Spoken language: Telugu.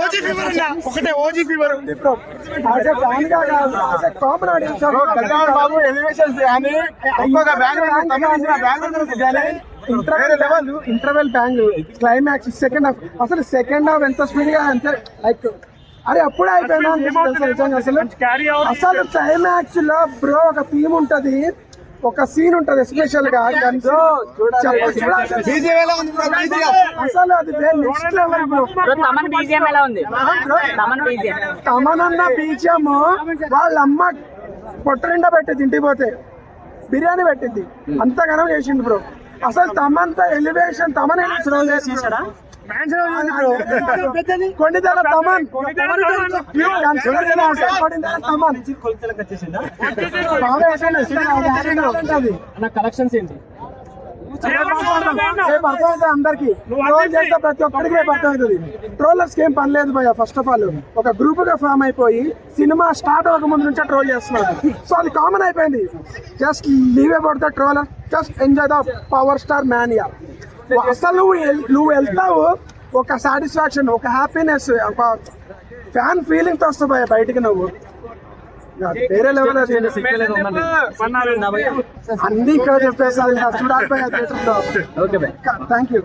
ఓజీ ఫీవర్ అన్న ఒకటే OG fever. Kalyan Babu elevations కానీ interval level interval bang climax second half అసలు సెకండ్ హాఫ్ ఎంత స్పీడ్గా అంతే లైక్ అరే అప్పుడే అయిపోయినా అసలు? అసలు క్లైమాక్స్లో బ్రో ఒక థీమ్ ఉంటది. ఒక సీన్ ఉంటది ఎస్పెషల్గా. చెప్ప- చూడాల్సిన- బీజే ఎలా ఉంది బ్రో బీజే అసలు అది next level bro bro Thaman BGM ఎలా ఉంది? తమన్ బీజిఎం తమనన్న బీచం వాళ్ళ అమ్మ పొట్ట నిండా పెట్టింది ఇంటికి పోతే. బిర్యానీ పెట్టింది. అంతగానం చేసిండు బ్రో అసలు తమంత ఎలివేషన్ తమన్ కొండిదల తమన్ కలెక్షన్స్ ఏంటి రేపు అర్థమవుతుంది అందరికి ట్రోల్ చేస్తే ప్రతి ఒక్కరికి రేపు అర్థమవుతుంది ట్రోలర్స్ ఏం పని లేదు భయ ఫస్ట్ ఆఫ్ ఆల్ ఒక గ్రూప్గా ఫామ్ అయిపోయి సినిమా స్టార్ట్ అవ్వక ముందు నుంచే ట్రోల్ చేస్తున్నారు సో అది కామన్ అయిపోయింది just leave about the troller just enjoy the power star mania అసలు నువ్వు నువ్వు వెళ్తావు ఒక సాటిస్ఫాక్షన్ ఒక హ్యాపీనెస్ ఒక ఫ్యాన్ ఫీలింగ్తో వస్తావు బయటికి నువ్వు. వేరే లెవెల్ అది. అన్ని ఇక్కడ చెప్పేసి చూడాలి థ్యాంక్ యూ